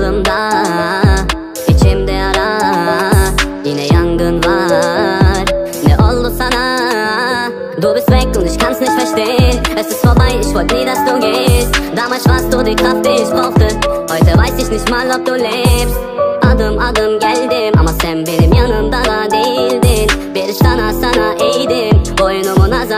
aklımda İçimde yara Yine yangın var. Ne oldu sana? Du bist weg und ich kann's nicht verstehen. Es ist vorbei, ich wollte nie, dass du gehst. Damals warst du die Kraft, die ich brauchte. Heute weiß ich nicht mal, ob du lebst. Adım adım geldim ama sen benim yanımda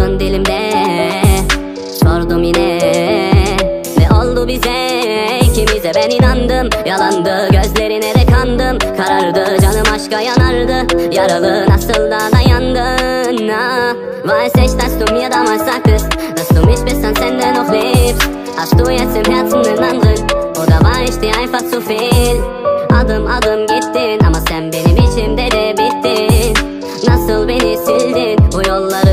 adın dilimde. Sordum yine. Ne oldu bize? İkimize ben inandım. Yalandı gözlerine de kandım. Karardı canım aşka yanardı. Yaralı nasıl da dayandın? Ah. Weiß ich, dass du mir damals sagtest Dass du mich bis ans Ende noch liebst Hast du jetzt im Herzen den anderen Oder war ich dir einfach zu viel Adım adım gittin Ama sen benim içimde de bittin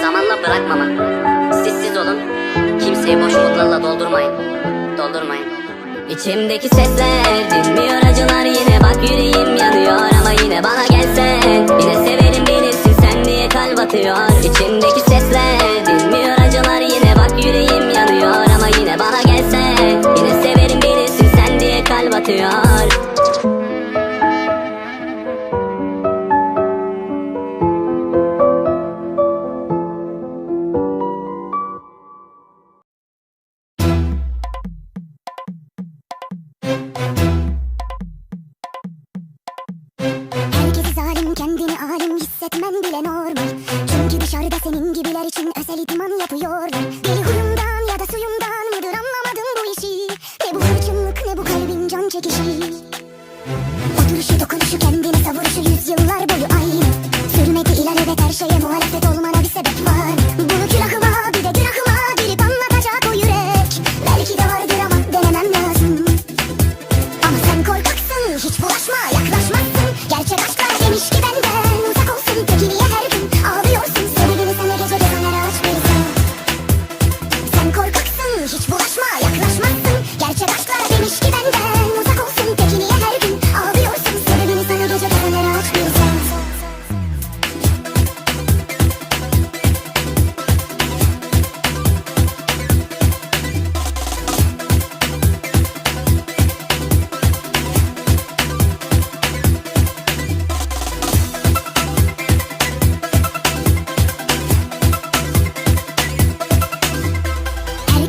zamanla bırakmamak. Sessiz olun, kimseyi boş umutlarla doldurmayın, doldurmayın. İçimdeki sesler dinmiyor acılar yine hiç bulaşma yaklaşmazsın Gerçek aşklar demiş ki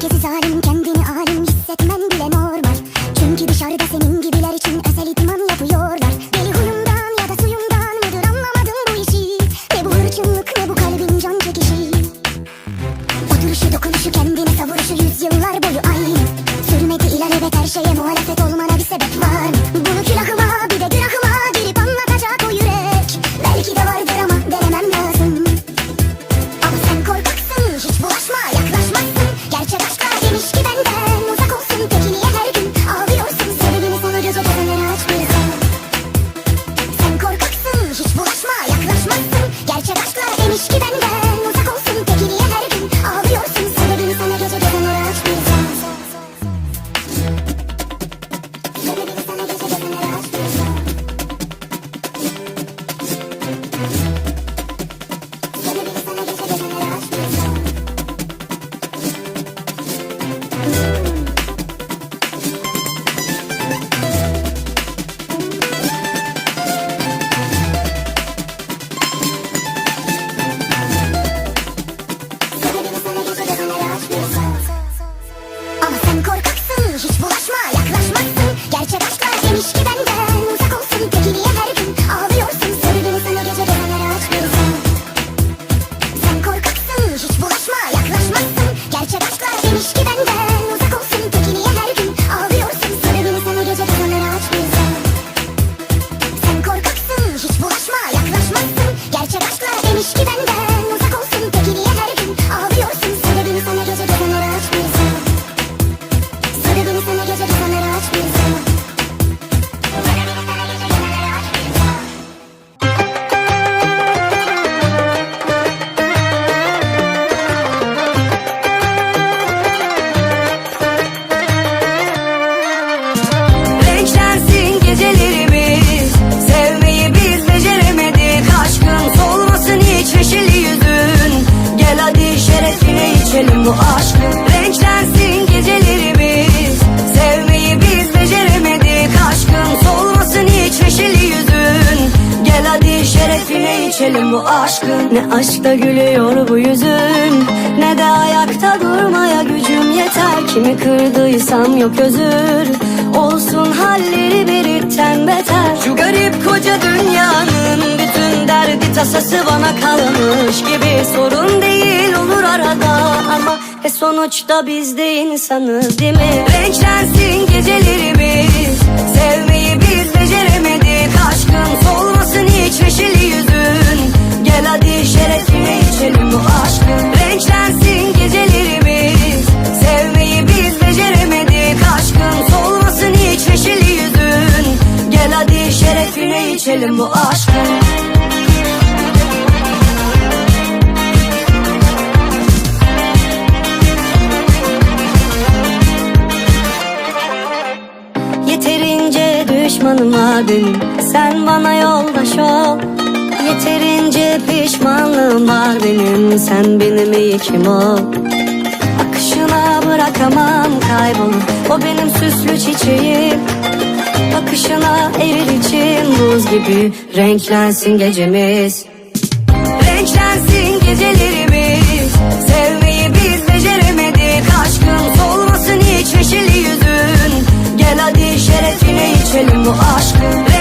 Herkesi zalim kendini alim hissetmen bile normal. Çünkü dışarıda içelim bu aşkın Ne aşkta gülüyor bu yüzün Ne de ayakta durmaya gücüm yeter. Kimi kırdıysam yok özür Olsun halleri birikten beter. Şu garip koca dünyanın bütün derdi tasası bana kalmış gibi. Sorun değil olur arada ama e sonuçta biz de insanız değil mi? Renklensin gecelerimiz Sevmeyi biz beceremedik aşkım Solmasın hiç neşeli yüzün Gel hadi şerefine içelim bu aşkın Renklensin gecelerimiz. Sevmeyi biz beceremedik aşkım. Solmasın hiç neşeli yüzün. Gel hadi şerefine içelim bu Yeterince düşmanım var benim Sen bana yoldaş ol Yeterince pişmanlığım var benim. Sen benim iyi kim ol. Akışına bırakamam kaybolur O benim süslü çiçeğim. Bakışına erir içim. Buz gibi Renklensin gecemiz. Renklensin gecelerimiz. Sevmeyi biz beceremedik. Aşkım Solmasın hiç neşeli yüzün. Gel hadi şerefine içelim bu aşkı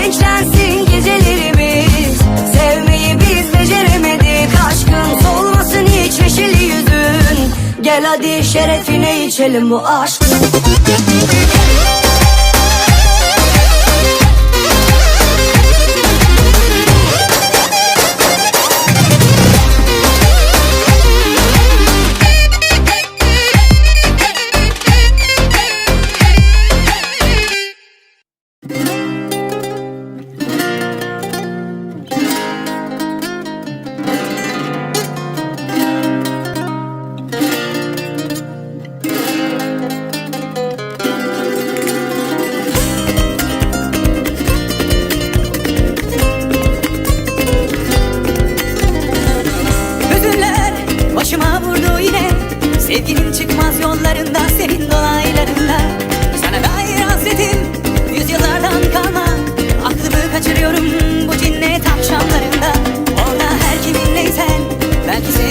Gel hadi şerefine içelim bu aşkı